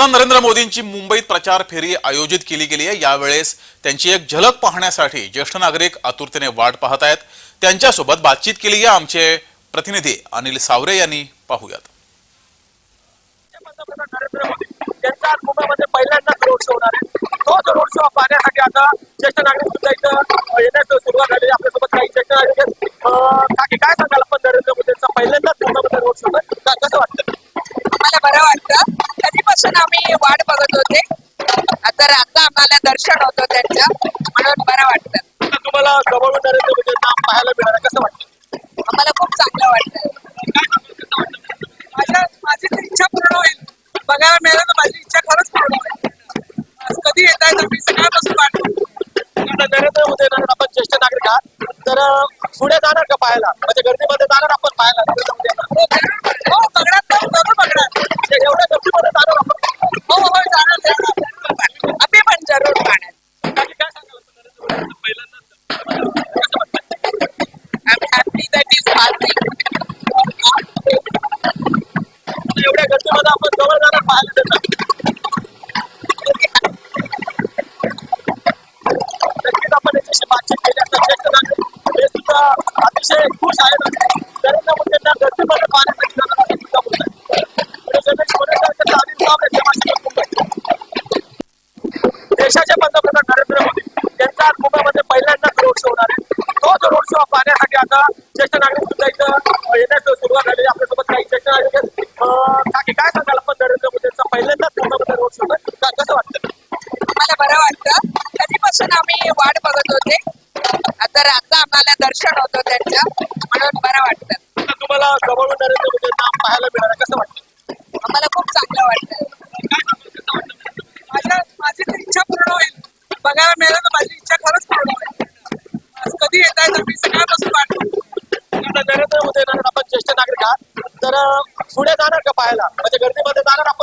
पंतप्रधान नरेंद्र मोदींची मुंबईत प्रचार फेरी आयोजित केली गेली आहे. यावेळेस त्यांची एक झलक पाहण्यासाठी ज्येष्ठ नागरिक आतुरतेने वाट पाहत आहेत. त्यांच्यासोबत बातचीत केली आहे आमचे प्रतिनिधी अनिल सावरे यांनी. पाहूयात. पंतप्रधान नरेंद्र मोदी यांचा मुंबईमध्ये म्हणजे पहिल्यांदाच रोड शो होणार आहे. तोच रोड शो पाहण्यासाठी आता ज्येष्ठ नागरिक सुद्धा इथं येण्यास सुरुवात झाली आपल्यासोबत काही ज्येष्ठ नागरिक कधीपासून आम्ही वाट बघत होते. तर आता आम्हाला दर्शन होतं त्यांचं. म्हणून बरं वाटतं. तुम्हाला नरेंद्र मोदी यांना पाहायला मिळालं. कसं वाटतं? आम्हाला खूप चांगलं वाटतं. माझ्या माझी तर इच्छा पूर्ण होईल. बघायला मिळालं तर माझी इच्छा खरंच पूर्ण होईल. कधी येत आहे तर मी सकाळपासून वाट बघते. आता नरेंद्र मोदी आपण ज्येष्ठ नागरिक आहात. तर पुढे जाणार का पाहायला? म्हणजे गर्दीमध्ये जाणार आपण पाहायला नरेंद्र मोदी यांना? हो बघणार तर जरूर बघणार म्हणजे एवढ्या गर्दीमध्ये जाणार आपण हो हो जाणार जाणार आम्ही पण जरूर पाहणार काकी काय सांगाल आपण नरेंद्र मोदी यांचं पहिल्यांदाच कसं वाटतं I'm happy that he's passing. एवढ्या गर्दीमध्ये आपण जवळ जाणार पाहायला नक्कीच आपण याच्याशी बातचीत केली हे सुद्धा अतिशय खुश आहेत नरेंद्र मोदी यांना गर्दीमध्ये पाहण्यासाठी जाणार सुद्धा मुंबई. देशाचे पंतप्रधान नरेंद्र मोदी यांचा आज मुंबईमध्ये पहिल्यांदाच रोड शो होणार आहे. तोच रोड शो पाहण्यासाठी आता ज्येष्ठ नागरिक सुद्धा इथं येण्यास सुरुवात झाली आपल्यासोबत काही ज्येष्ठ नागरिक आहेत. अं, काकी काय सांगाल आपण नरेंद्र मोदी यांचा पहिल्यांदाच मुंबईमध्ये रोड शो होतोय का- कसं वाटतं आम्हाला बरं वाटतं कधीपासून आम्ही वाट बघत होते तर आता आम्हाला दर्शन होतं त्यांचं. म्हणून बरं वाटतं. तुम्हाला जवळून नरेंद्र मोदी पाहायला मिळालं. कसं वाटतं? आम्हाला खूप चांगलं वाटतं. माझ्या माझी तर इच्छा पूर्ण होईल. बघायला मिळालं तर माझी इच्छा खरंच पूर्ण होईल. कधी येत आहे तर मी सकाळपासून वाट बघते. आता नरेंद्र मोदी आपण ज्येष्ठ नागरिक आहात. तर पुढे जाणार का पाहायला? म्हणजे गर्दीमध्ये जाणार आपण?